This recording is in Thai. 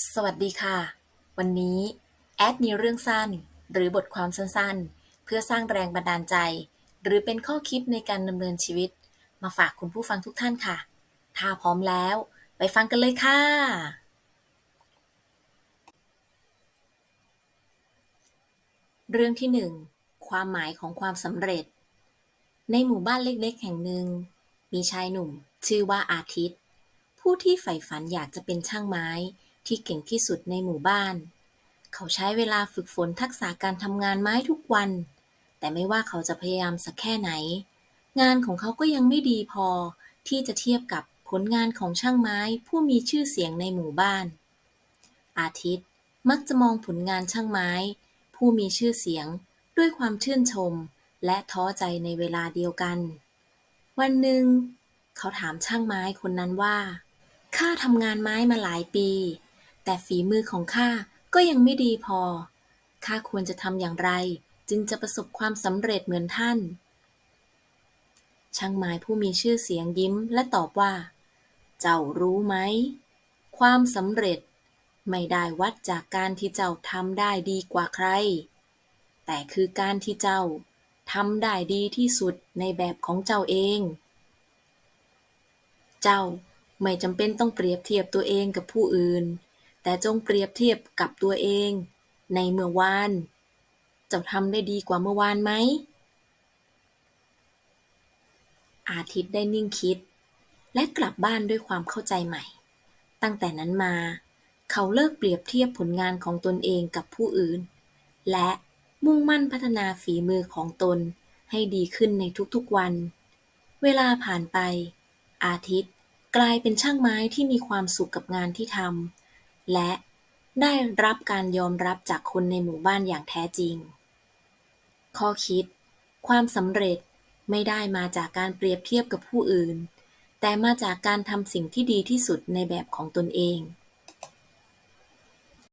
สวัสดีค่ะ วันนี้แอดมีเรื่องสั้น หรือบทความสั้นๆ เพื่อสร้างแรงบันดาลใจ หรือเป็นข้อคิดในการดำเนินชีวิต มาฝากคุณผู้ฟังทุกท่านค่ะ ถ้าพร้อมแล้ว ไปฟังกันเลยค่ะ เรื่องที่หนึ่งความหมายของความสำเร็จ ในหมู่บ้านเล็กๆ แห่งหนึ่ง มีชายหนุ่ม ชื่อว่าอาทิตย์ ผู้ที่ใฝ่ฝันอยากจะเป็นช่างไม้ ที่เก่งที่สุดในหมู่บ้าน เขาใช้เวลาฝึกฝนทักษะการทำงานไม้ทุกวัน แต่ไม่ว่าเขาจะพยายามสักแค่ไหน งานของเขาก็ยังไม่ดีพอที่จะเทียบกับผลงานของช่างไม้ผู้มีชื่อเสียงในหมู่บ้าน อาทิตย์มักจะมองผลงานช่างไม้ ผู้มีชื่อเสียงด้วยความชื่นชม และท้อใจในเวลาเดียวกัน วันหนึ่ง เขาถามช่างไม้คนนั้นว่าข้าทำงานไม้มาหลายปี แต่ฝีมือของข้าก็ยังไม่ดีพอ ข้าควรจะทำอย่างไร จึงจะประสบความสำเร็จเหมือนท่าน ช่างไม้ผู้มีชื่อเสียงยิ้มและตอบว่า เจ้ารู้ไหม ความสำเร็จไม่ได้วัดจากการที่เจ้าทำได้ดีกว่าใคร แต่คือการที่เจ้าทำได้ดีที่สุดในแบบของเจ้าเอง เจ้าไม่จำเป็นต้องเปรียบเทียบตัวเองกับผู้อื่น แต่จงเปรียบเทียบกับตัวเองในเมื่อวาน เจ้าทำได้ดีกว่าเมื่อวานไหม อาทิตย์ได้นิ่งคิด และกลับบ้านด้วยความเข้าใจใหม่ ตั้งแต่นั้นมา เขาเลิกเปรียบเทียบผลงานของตนเองกับผู้อื่น และมุ่งมั่นพัฒนาฝีมือของตนให้ดีขึ้นในทุกๆวัน เวลาผ่านไป อาทิตย์กลายเป็นช่างไม้ที่มีความสุขกับงานที่ทำ และได้รับการยอมรับจากคนในหมู่บ้านอย่างแท้จริง ข้อคิด ความสำเร็จไม่ได้มาจากการเปรียบเทียบกับผู้อื่น แต่มาจากการทำสิ่งที่ดีที่สุดในแบบของตนเอง